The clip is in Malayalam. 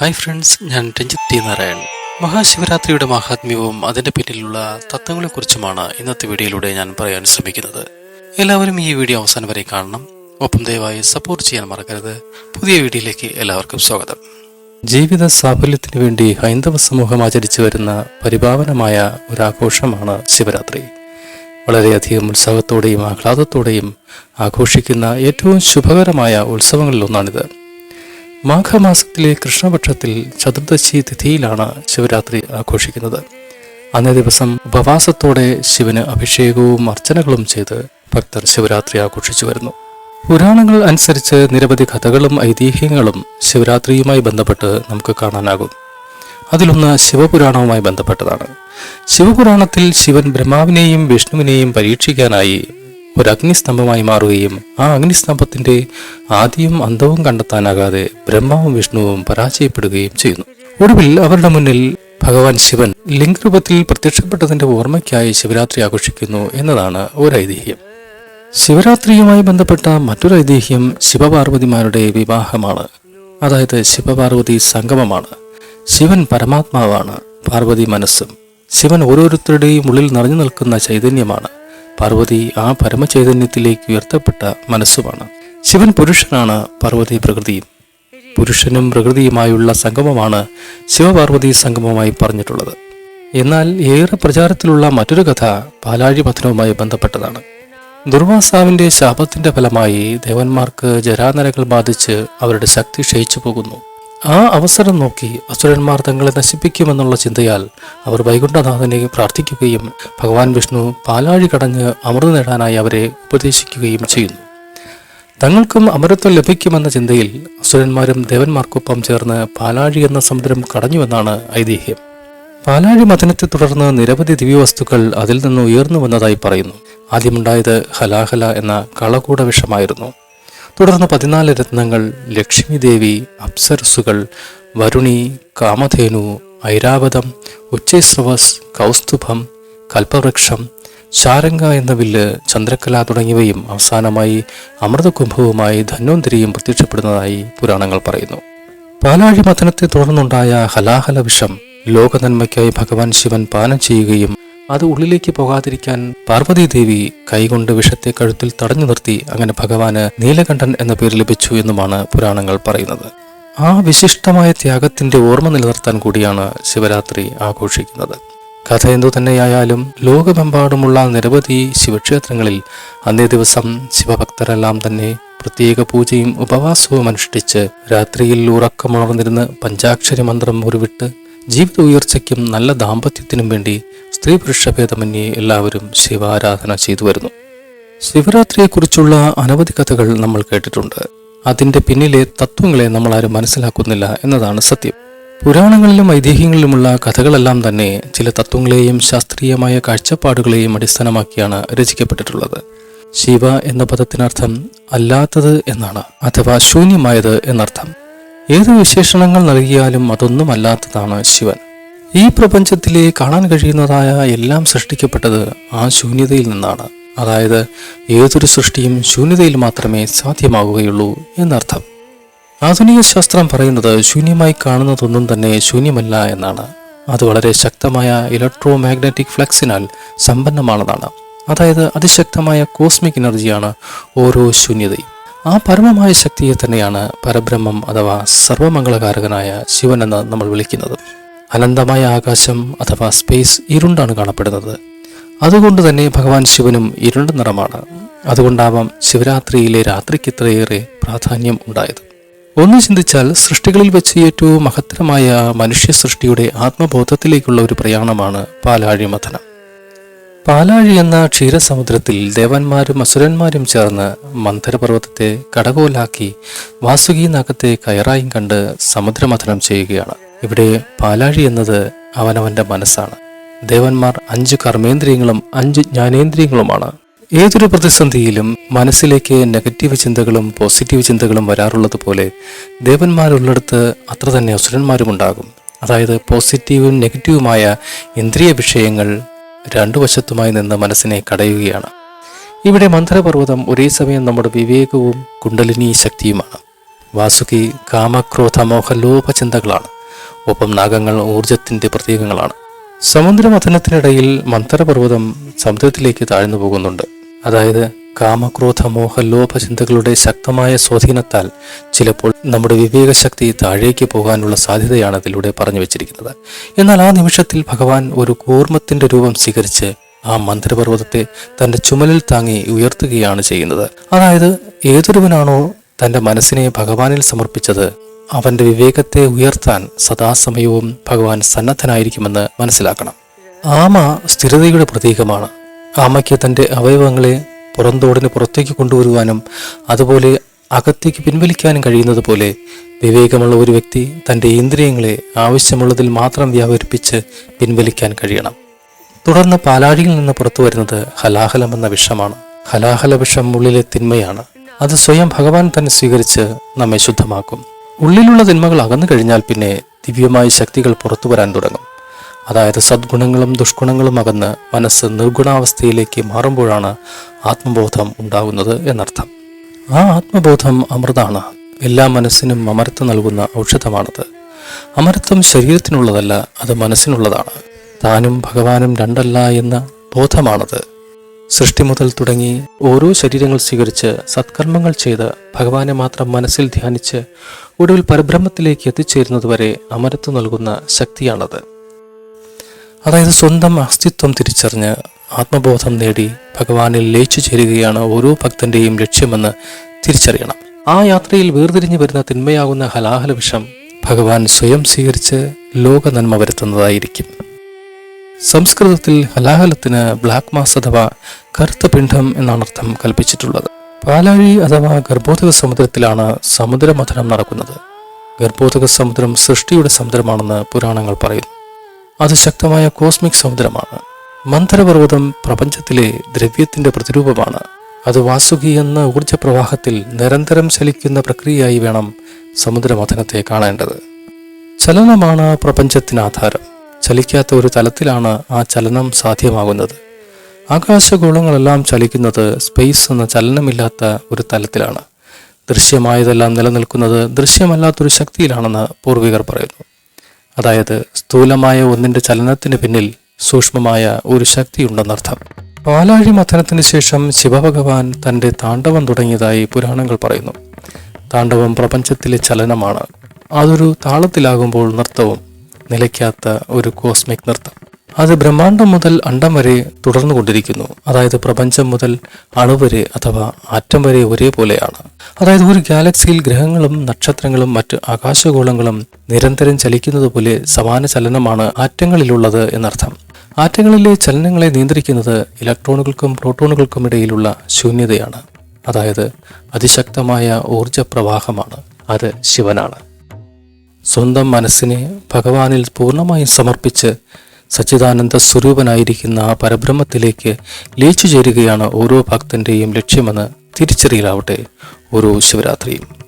ഹായ് ഫ്രണ്ട്സ് ഞാൻ രഞ്ജിത് ടി നാരായൺ. മഹാശിവരാത്രിയുടെ മഹാത്മ്യവും അതിന്റെ പിന്നിലുള്ള തത്വങ്ങളെക്കുറിച്ചുമാണ് ഇന്നത്തെ വീഡിയോയിലൂടെ ഞാൻ പറയാൻ ശ്രമിക്കുന്നത്. എല്ലാവരും ഈ വീഡിയോ അവസാനം വരെ കാണണം. ഒപ്പം ദയവായി സപ്പോർട്ട് ചെയ്യാൻ മറക്കരുത്. പുതിയ വീഡിയോയിലേക്ക് എല്ലാവർക്കും സ്വാഗതം. ജീവിത സാഫല്യത്തിനു വേണ്ടി ഹൈന്ദവ സമൂഹം ആചരിച്ചു വരുന്ന പരിപാവനമായ ഒരാഘോഷമാണ് ശിവരാത്രി. വളരെയധികം ഉത്സാഹത്തോടെയും ആഹ്ലാദത്തോടെയും ആഘോഷിക്കുന്ന ഏറ്റവും ശുഭകരമായ ഉത്സവങ്ങളിലൊന്നാണിത് മാഘമാസത്തിലെ കൃഷ്ണപക്ഷത്തിൽ ചതുർദശി തിഥിയിലാണ് ശിവരാത്രി ആഘോഷിക്കുന്നത്. അന്നേ ദിവസം ഉപവാസത്തോടെ ശിവന് അഭിഷേകവും അർച്ചനകളും ചെയ്ത് ഭക്തർ ശിവരാത്രി ആഘോഷിച്ചു വരുന്നു. പുരാണങ്ങൾ അനുസരിച്ച് നിരവധി കഥകളും ഐതിഹ്യങ്ങളും ശിവരാത്രിയുമായി ബന്ധപ്പെട്ട് നമുക്ക് കാണാനാകും. അതിലൊന്ന് ശിവപുരാണവുമായി ബന്ധപ്പെട്ടതാണ്. ശിവപുരാണത്തിൽ ശിവൻ ബ്രഹ്മാവിനെയും വിഷ്ണുവിനെയും പരീക്ഷിക്കാനായി ഒരു അഗ്നിസ്തംഭമായി മാറുകയും ആ അഗ്നിസ്തംഭത്തിന്റെ ആദ്യവും അന്തവും കണ്ടെത്താനാകാതെ ബ്രഹ്മാവും വിഷ്ണുവും പരാജയപ്പെടുകയും ചെയ്യുന്നു. ഒടുവിൽ അവരുടെ മുന്നിൽ ഭഗവാൻ ശിവൻ ലിംഗരൂപത്തിൽ പ്രത്യക്ഷപ്പെട്ടതിന്റെ ഓർമ്മയ്ക്കായി ശിവരാത്രി ആഘോഷിക്കുന്നു എന്നതാണ് ഒരു ഐതിഹ്യം ശിവരാത്രിയുമായി ബന്ധപ്പെട്ട മറ്റൊരു ഐതിഹ്യം ശിവപാർവതിമാരുടെ വിവാഹമാണ്. അതായത് ശിവപാർവതി സംഗമമാണ്. ശിവൻ പരമാത്മാവാണ് പാർവതി മനസ്സും. ശിവൻ ഓരോരുത്തരുടെയും ഉള്ളിൽ നിറഞ്ഞു നിൽക്കുന്ന ചൈതന്യമാണ്. പാർവതി ആ പരമചൈതന്യത്തിലേക്ക് ഉയർത്തപ്പെട്ട മനസ്സുമാണ്. ശിവൻ പുരുഷനാണ് പാർവതി പ്രകൃതിയും. പുരുഷനും പ്രകൃതിയുമായുള്ള സംഗമമാണ് ശിവപാർവതി സംഗമമായി പറഞ്ഞിട്ടുള്ളത്. എന്നാൽ ഏറെ പ്രചാരത്തിലുള്ള മറ്റൊരു കഥ പാലാഴി പഥനവുമായി ബന്ധപ്പെട്ടതാണ്. ദുർവാസാവിന്റെ ശാപത്തിന്റെ ഫലമായി ദേവന്മാർക്ക് ജരാനരകൾ ബാധിച്ച് അവരുടെ ശക്തി ക്ഷയിച്ചു പോകുന്നു. ആ അവസരം നോക്കി അസുരന്മാർ തങ്ങളെ നശിപ്പിക്കുമെന്നുള്ള ചിന്തയാൽ അവർ വൈകുണ്ഠനാഥനെ പ്രാർത്ഥിക്കുകയും ഭഗവാൻ വിഷ്ണു പാലാഴി കടഞ്ഞ് അമൃത് നേടാനായി അവരെ ഉപദേശിക്കുകയും ചെയ്യുന്നു. തങ്ങൾക്കും അമരത്വം ലഭിക്കുമെന്ന ചിന്തയിൽ അസുരന്മാരും ദേവന്മാർക്കൊപ്പം ചേർന്ന് പാലാഴി എന്ന സമുദ്രം കടഞ്ഞുവെന്നാണ് ഐതിഹ്യം. പാലാഴി മഥനത്തെ തുടർന്ന് നിരവധി ദിവ്യവസ്തുക്കൾ അതിൽ നിന്ന് ഉയർന്നു വന്നതായി പറയുന്നു. ആദ്യമുണ്ടായത് ഹലാഹല എന്ന കളകൂട വിഷമായിരുന്നു. തുടർന്ന് പതിനാല് രത്നങ്ങൾ ലക്ഷ്മിദേവി അപ്സരസുകൾ വരുണി കാമധേനു ഐരാവതം ഉച്ചൈസ്രവസ് കൗസ്തുഭം കൽപ്പവൃക്ഷം ശാരംഗ എന്ന വില്ല് ചന്ദ്രക്കല തുടങ്ങിയവയും അവസാനമായി അമൃതകുംഭവുമായി ധന്വന്തിരിയും പ്രത്യക്ഷപ്പെടുന്നതായി പുരാണങ്ങൾ പറയുന്നു. പാലാഴി മഥനത്തെ തുടർന്നുണ്ടായ ഹലാഹല വിഷം ലോകനന്മയ്ക്കായി ഭഗവാൻ ശിവൻ പാനം ചെയ്യുകയും അത് ഉള്ളിലേക്ക് പോകാതിരിക്കാൻ പാർവതീദേവി കൈകൊണ്ട് വിഷത്തെ കഴുത്തിൽ തടഞ്ഞു നിർത്തി അങ്ങനെ ഭഗവാന് നീലകണ്ഠൻ എന്ന പേര് ലഭിച്ചു എന്നുമാണ് പുരാണങ്ങൾ പറയുന്നത്. ആ വിശിഷ്ടമായ ത്യാഗത്തിന്റെ ഓർമ്മ നിലനിർത്താൻ കൂടിയാണ് ശിവരാത്രി ആഘോഷിക്കുന്നത്. കഥ എന്തു തന്നെയായാലും ലോകമെമ്പാടുമുള്ള നിരവധി ശിവക്ഷേത്രങ്ങളിൽ അന്നേ ദിവസം ശിവഭക്തരെല്ലാം തന്നെ പ്രത്യേക പൂജയും ഉപവാസവും അനുഷ്ഠിച്ച് രാത്രിയിൽ ഉറക്കമുണർന്നിരുന്ന് പഞ്ചാക്ഷരി മന്ത്രം ഉരുവിട്ട് ജീവിത ഉയർച്ചയ്ക്കും നല്ല ദാമ്പത്യത്തിനും വേണ്ടി സ്ത്രീ പുരുഷഭേദമന്യേ എല്ലാവരും ശിവാരാധന ചെയ്തു വരുന്നു. ശിവരാത്രിയെക്കുറിച്ചുള്ള അനവധി കഥകൾ നമ്മൾ കേട്ടിട്ടുണ്ട്. അതിന്റെ പിന്നിലെ തത്വങ്ങളെ നമ്മൾ ആരും മനസ്സിലാക്കുന്നില്ല എന്നതാണ് സത്യം. പുരാണങ്ങളിലും ഐതിഹ്യങ്ങളിലുമുള്ള കഥകളെല്ലാം തന്നെ ചില തത്വങ്ങളെയും ശാസ്ത്രീയമായ കാഴ്ചപ്പാടുകളെയും അടിസ്ഥാനമാക്കിയാണ് രചിക്കപ്പെട്ടിട്ടുള്ളത്. ശിവ എന്ന പദത്തിനർത്ഥം അല്ലാത്തത് എന്നാണ് അഥവാ ശൂന്യമായത് എന്നർത്ഥം. ഏത് വിശേഷണങ്ങൾ നൽകിയാലും അതൊന്നുമല്ലാത്തതാണ് ശിവൻ. ഈ പ്രപഞ്ചത്തിലെ കാണാൻ കഴിയുന്നതായ എല്ലാം സൃഷ്ടിക്കപ്പെട്ടത് ആ ശൂന്യതയിൽ നിന്നാണ്. അതായത് ഏതൊരു സൃഷ്ടിയും ശൂന്യതയിൽ മാത്രമേ സാധ്യമാകുകയുള്ളൂ എന്നർത്ഥം. ആധുനിക ശാസ്ത്രം പറയുന്നത് ശൂന്യമായി കാണുന്നതൊന്നും തന്നെ ശൂന്യമല്ല എന്നാണ്. അത് വളരെ ശക്തമായ ഇലക്ട്രോ മാഗ്നറ്റിക് ഫ്ലക്സിനാൽ സമ്പന്നമാണെന്നാണ്. അതായത് അതിശക്തമായ കോസ്മിക് എനർജിയാണ് ഓരോ ശൂന്യതയും. ആ പരമമായ ശക്തിയെ തന്നെയാണ് പരബ്രഹ്മം അഥവാ സർവമംഗളകാരകനായ ശിവൻ എന്ന് നമ്മൾ വിളിക്കുന്നത്. അനന്തമായ ആകാശം അഥവാ സ്പേസ് ഇരുണ്ടാണ് കാണപ്പെടുന്നത്. അതുകൊണ്ട് തന്നെ ഭഗവാൻ ശിവനും ഇരുണ്ട നിറമാണ്. അതുകൊണ്ടാവാം ശിവരാത്രിയിലെ രാത്രിക്ക് ഇത്രയേറെ പ്രാധാന്യം ഉണ്ടായത്. ഒന്ന് ചിന്തിച്ചാൽ സൃഷ്ടികളിൽ വെച്ച് ഏറ്റവും മഹത്തരമായ മനുഷ്യ സൃഷ്ടിയുടെ ആത്മബോധത്തിലേക്കുള്ള ഒരു പ്രയാണമാണ് പാലാഴി മഥനം. പാലാഴി എന്ന ക്ഷീരസമുദ്രത്തിൽ ദേവന്മാരും അസുരന്മാരും ചേർന്ന് മന്ധരപർവതത്തെ കടകോലാക്കി വാസുകി നാഗത്തെ കയറായും കണ്ട് സമുദ്രമഥനം ചെയ്യുകയാണ്. ഇവിടെ പാലാഴി എന്നത് അവനവന്റെ മനസ്സാണ്. ദേവന്മാർ അഞ്ച് കർമ്മേന്ദ്രിയങ്ങളും അഞ്ച് ജ്ഞാനേന്ദ്രിയങ്ങളുമാണ്. ഏതൊരു പ്രതിസന്ധിയിലും മനസ്സിലേക്ക് നെഗറ്റീവ് ചിന്തകളും പോസിറ്റീവ് ചിന്തകളും വരാറുള്ളത് പോലെ ദേവന്മാരുള്ളിടത്ത് അത്ര തന്നെ അസുരന്മാരും ഉണ്ടാകും അതായത് പോസിറ്റീവും നെഗറ്റീവുമായ ഇന്ദ്രിയ വിഷയങ്ങൾ രണ്ടു വശത്തുമായി നിന്ന് മനസ്സിനെ കടയുകയാണ്. ഇവിടെ മന്ദരപർവതം ഒരേ സമയം നമ്മുടെ വിവേകവും കുണ്ടലിനി ശക്തിയുമാണ്. വാസുകി കാമക്രോധ മോഹലോപ ചിന്തകളാണ് ഒപ്പം നാഗങ്ങൾ ഊർജത്തിന്റെ പ്രതീകങ്ങളാണ്. സമുദ്രമഥനത്തിനിടയിൽ മന്ത്രപർവതം സമുദ്രത്തിലേക്ക് താഴ്ന്നു പോകുന്നുണ്ട്. അതായത് കാമക്രോധ മോഹ ലോഭ ചിന്തകളുടെ ശക്തമായ സ്വാധീനത്താൽ ചിലപ്പോൾ നമ്മുടെ വിവേകശക്തി താഴേക്ക് പോകാനുള്ള സാധ്യതയാണ് അതിലൂടെ പറഞ്ഞു വെച്ചിരിക്കുന്നത്. എന്നാൽ ആ നിമിഷത്തിൽ ഭഗവാൻ ഒരു കൂർമ്മത്തിന്റെ രൂപം സ്വീകരിച്ച് ആ മന്ത്രപർവതത്തെ തന്റെ ചുമലിൽ താങ്ങി ഉയർത്തുകയാണ് ചെയ്യുന്നത്. അതായത് ഏതൊരുവനാണോ തന്റെ മനസ്സിനെ ഭഗവാനിൽ സമർപ്പിച്ചത് അവന്റെ വിവേകത്തെ ഉയർത്താൻ സദാസമയവും ഭഗവാൻ സന്നദ്ധനായിരിക്കുമെന്ന് മനസ്സിലാക്കണം. ആമ സ്ഥിരതയുടെ പ്രതീകമാണ്. ആമയ്ക്ക് തന്റെ അവയവങ്ങളെ പുറന്തോടിന് പുറത്തേക്ക് കൊണ്ടുവരുവാനും അതുപോലെ അകത്തേക്ക് പിൻവലിക്കാനും കഴിയുന്നത് പോലെ വിവേകമുള്ള ഒരു വ്യക്തി തന്റെ ഇന്ദ്രിയങ്ങളെ ആവശ്യമുള്ളതിൽ മാത്രം വ്യാപരിപ്പിച്ച് പിൻവലിക്കാൻ കഴിയണം. തുടർന്ന് പാലാഴിയിൽ നിന്ന് പുറത്തു വരുന്നത് ഹലാഹലം എന്ന വിഷമാണ്. ഹലാഹല വിഷം ഉള്ളിലെ തിന്മയാണ്. അത് സ്വയം ഭഗവാൻ തന്നെ സ്വീകരിച്ച് നമ്മെ ശുദ്ധമാക്കും. ഉള്ളിലുള്ള തിന്മകൾ അകന്നു കഴിഞ്ഞാൽ പിന്നെ ദിവ്യമായ ശക്തികൾ പുറത്തു വരാൻ തുടങ്ങും. അതായത് സദ്ഗുണങ്ങളും ദുഷ്ഗുണങ്ങളും അകന്ന് മനസ്സ് നിർഗുണാവസ്ഥയിലേക്ക് മാറുമ്പോഴാണ് ആത്മബോധം ഉണ്ടാകുന്നത് എന്നർത്ഥം. ആ ആത്മബോധം അമൃതാണ്. എല്ലാ മനസ്സിനും അമരത്വം നൽകുന്ന ഔഷധമാണത്. അമരത്വം ശരീരത്തിനുള്ളതല്ല അത് മനസ്സിനുള്ളതാണ്. താനും ഭഗവാനും രണ്ടല്ല എന്ന ബോധമാണത്. സൃഷ്ടി മുതൽ തുടങ്ങി ഓരോ ശരീരങ്ങൾ സ്വീകരിച്ച് സത്കർമ്മങ്ങൾ ചെയ്ത് ഭഗവാനെ മാത്രം മനസ്സിൽ ധ്യാനിച്ച് ഒടുവിൽ പരബ്രഹ്മത്തിലേക്ക് എത്തിച്ചേരുന്നതുവരെ അമരത്വം നൽകുന്ന ശക്തിയാണത്. അതായത് സ്വന്തം അസ്തിത്വം തിരിച്ചറിഞ്ഞ് ആത്മബോധം നേടി ഭഗവാനിൽ ലയിച്ചു ചേരുകയാണ് ഓരോ ഭക്തന്റെയും ലക്ഷ്യമെന്ന് തിരിച്ചറിയണം. ആ യാത്രയിൽ വേർതിരിഞ്ഞു വരുന്ന തിന്മയാകുന്ന ഹലാഹല വിഷം ഭഗവാൻ സ്വയം സ്വീകരിച്ച് ലോക നന്മ വരുത്തുന്നതായിരിക്കും. സംസ്കൃതത്തിൽ ഹലാഹലത്തിന് ബ്ലാക്ക് മാസ് അഥവാ കറുത്ത പിണ്ഡം എന്നാണ് അർത്ഥം കൽപ്പിച്ചിട്ടുള്ളത്. പാലാഴി അഥവാ ഗർഭോധക സമുദ്രത്തിലാണ് സമുദ്രമഥനം നടക്കുന്നത്. ഗർഭോധക സമുദ്രം സൃഷ്ടിയുടെ സമുദ്രമാണെന്ന് പുരാണങ്ങൾ പറയുന്നു. അത് ശക്തമായ കോസ്മിക് സമുദ്രമാണ്. മന്ഥരപർവതം പ്രപഞ്ചത്തിലെ ദ്രവ്യത്തിന്റെ പ്രതിരൂപമാണ്. അത് വാസുകി എന്ന ഊർജ പ്രവാഹത്തിൽ നിരന്തരം ചലിക്കുന്ന പ്രക്രിയയായി വേണം സമുദ്രമഥനത്തെ കാണേണ്ടത്. ചലനമാണ് പ്രപഞ്ചത്തിന് ആധാരം ചലിക്കാത്ത ഒരു തലത്തിലാണ് ആ ചലനം സാധ്യമാകുന്നത്. ആകാശഗോളങ്ങളെല്ലാം ചലിക്കുന്നത് സ്പേസ് എന്ന ചലനമില്ലാത്ത ഒരു തലത്തിലാണ്. ദൃശ്യമായതെല്ലാം നിലനിൽക്കുന്നത് ദൃശ്യമല്ലാത്തൊരു ശക്തിയിലാണെന്ന് പൂർവികർ പറയുന്നു. അതായത് സ്ഥൂലമായ ഒന്നിന്റെ ചലനത്തിന് പിന്നിൽ സൂക്ഷ്മമായ ഒരു ശക്തിയുണ്ടെന്നർത്ഥം പാലാഴി മഥനത്തിന് ശേഷം ശിവഭഗവാൻ തന്റെ താണ്ഡവം തുടങ്ങിയതായി പുരാണങ്ങൾ പറയുന്നു. താണ്ഡവം പ്രപഞ്ചത്തിലെ ചലനമാണ്. അതൊരു താളത്തിലാകുമ്പോൾ നൃത്തവും നിലയ്ക്കാത്ത ഒരു കോസ്മിക് നൃത്തം. അത് ബ്രഹ്മാണ്ടം മുതൽ അണ്ടം വരെ തുടർന്നു കൊണ്ടിരിക്കുന്നു. അതായത് പ്രപഞ്ചം മുതൽ അണുവരെ അഥവാ ആറ്റം വരെ ഒരേപോലെയാണ്. അതായത് ഒരു ഗാലക്സിയിൽ ഗ്രഹങ്ങളും നക്ഷത്രങ്ങളും മറ്റ് ആകാശഗോളങ്ങളും നിരന്തരം ചലിക്കുന്നത് പോലെ സമാന ചലനമാണ് ആറ്റങ്ങളിലുള്ളത് എന്നർത്ഥം. ആറ്റങ്ങളിലെ ചലനങ്ങളെ നിയന്ത്രിക്കുന്നത് ഇലക്ട്രോണുകൾക്കും പ്രോട്ടോണുകൾക്കും ഇടയിലുള്ള ശൂന്യതയാണ്. അതായത് അതിശക്തമായ ഊർജ പ്രവാഹമാണ് അത് ശിവനാണ്. സ്വന്തം മനസ്സിനെ ഭഗവാനിൽ പൂർണമായും സമർപ്പിച്ച് സച്ചിദാനന്ദ സ്വരൂപനായിരിക്കുന്ന ആ പരബ്രഹ്മത്തിലേക്ക് ലയിച്ചു ചേരുകയാണ് ഓരോ ഭക്തന്റെയും ലക്ഷ്യമെന്ന് തിരിച്ചറിയലാവട്ടെ ഓരോ ശിവരാത്രിയും.